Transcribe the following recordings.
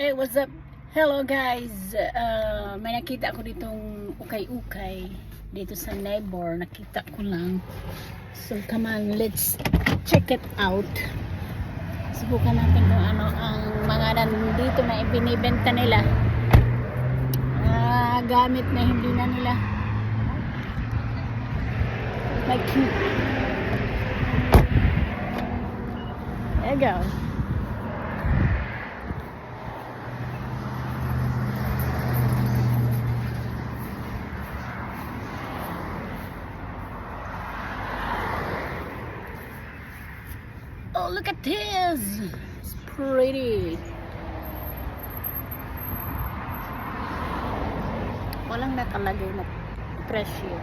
Hey, what's up? Hello guys! Uh, may nakita ko ditong ukay-ukay dito sa neighbor. Nakita ko lang. So come on, let's check it out. Subukan natin kung ano ang mga nandito na ibinibenta nila. Ah, gamit na hindi na nila. Like. There you go. Oh, look at this. It's pretty. Walang nakalagay na presyo.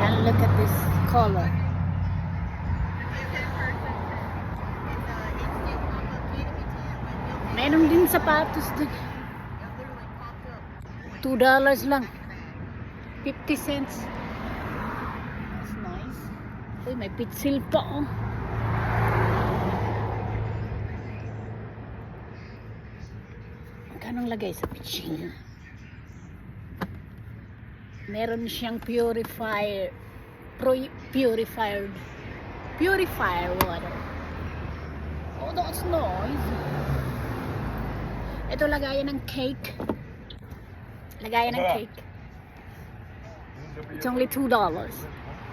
And look at this color. Meron din sapatos. Two dollars lang. 50 cents. Uy, may pitsil pa oh. Kanong lagay sa pitsil? Meron siyang purifier pro, purified purifier water. Oh, that's nice. Ito lagayan ng cake. Lagayan ng cake. It's only two dollars.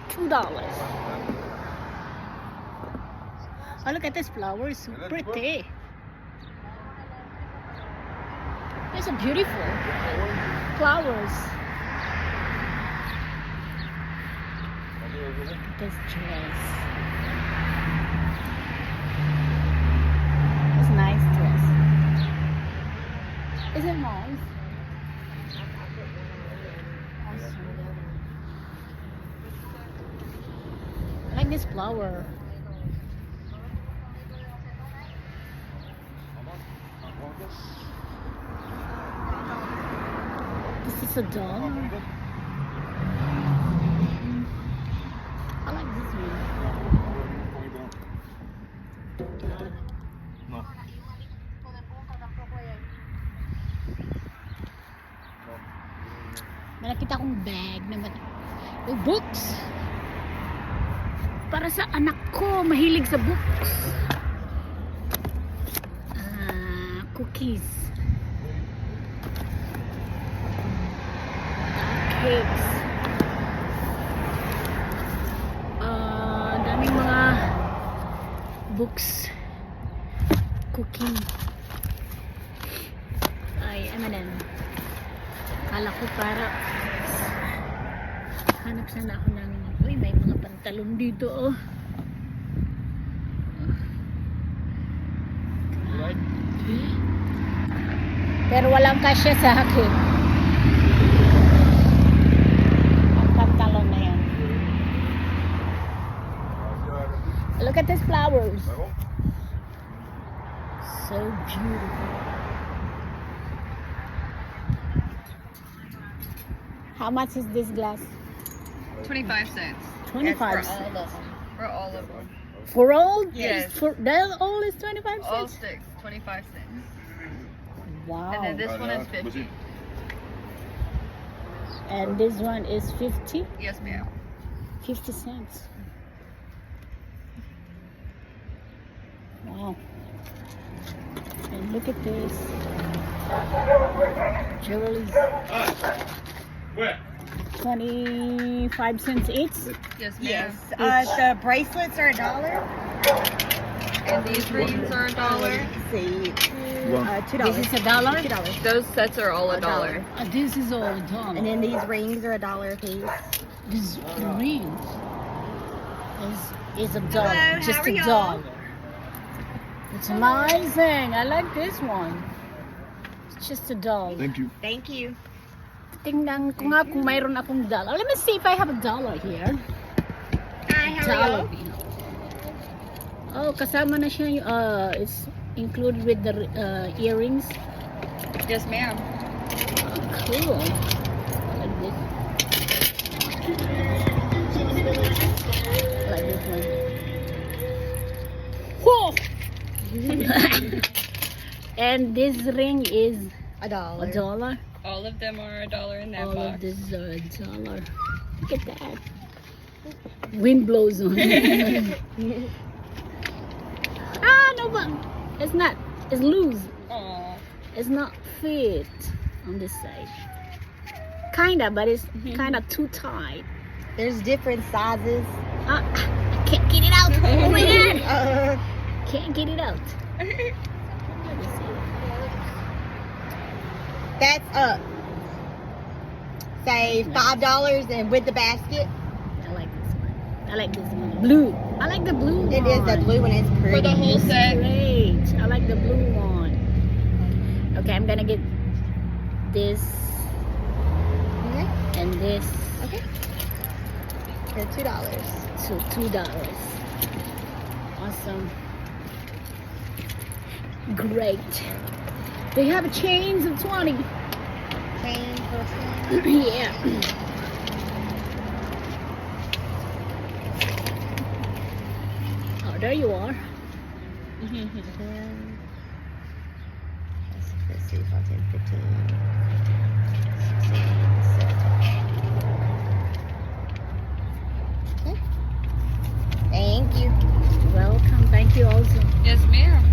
Two dollars. Oh, look at this flower. It's so pretty. It's beautiful. Flowers. This dress. It's a nice dress. Is it nice? This flower. This is a dog. I like this one. May nakita akong bag na mat- oh, books. Para sa anak ko, mahilig sa books. Ah, cookies. Cakes. Ah, daming mga books. Cookie. Ay, na. Kala ko para hanap sana ako ng uy may mga pantalon dito oh. Pero walang kasya sa akin. Ang pantalon na yan. Look at these flowers. So beautiful. How much is this glass 25 cents. 25 That's for all of them. For all of them. For all? Yes. For that all is 25 cents? All cents? sticks, 25 cents. Wow. And then this one is 50. And this one is 50? Yes, ma'am. 50 cents. Wow. And look at this. Jewelry. 25 cents each? Yes, ma'am. Yes. Uh, the bracelets are a dollar. And these rings are a dollar. Let's see. Uh, two dollars. This is a dollar? Two dollars. Those sets are all a A dollar. dollar. Uh, this is all a dollar. And then these rings are a dollar a piece. This ring is, is a dollar. Hello, just are a y'all? dollar. It's amazing. I like this one. It's just a dollar. Thank you. Thank you. Tingnan ko nga kung mayroon akong dollar. Let me see if I have a dollar here. Hi, how are Dollar. Oh, kasama na siya yung, uh, it's included with the uh, earrings. Yes, ma'am. Cool. I like this. I like this one. Whoa! and this ring is A dollar. a dollar. All of them are a dollar in that All box. of this are a dollar. Look at that. Wind blows on it. ah, no, but it's not. It's loose. Aw. It's not fit on this side. Kinda, but it's kinda too tight. There's different sizes. Ah, I can't get it out. Oh my god. Uh, Can't get it out. that's up. Say five dollars and with the basket. I like this one. I like this one. Blue. I like the blue one. It is the blue one. It's pretty. For the whole set. Great. I like the blue one. Okay, I'm gonna get this Okay. and this Okay. For two dollars. so two dollars. Awesome. Great. They have a chains of twenty. Chain for yeah. Oh, there you are. ten. Let's, let's see if I'll take fifteen. 16, 17. Okay. Thank you. Welcome. Thank you also. yes, ma'am.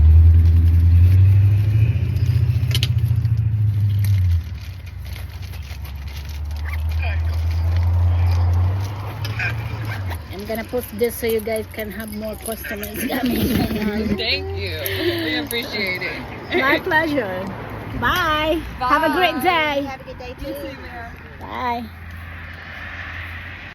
I'm gonna post this so you guys can have more customers coming. Thank you. We appreciate it. My pleasure. Bye. Have a great day. Have a good day too. ma'am. Bye.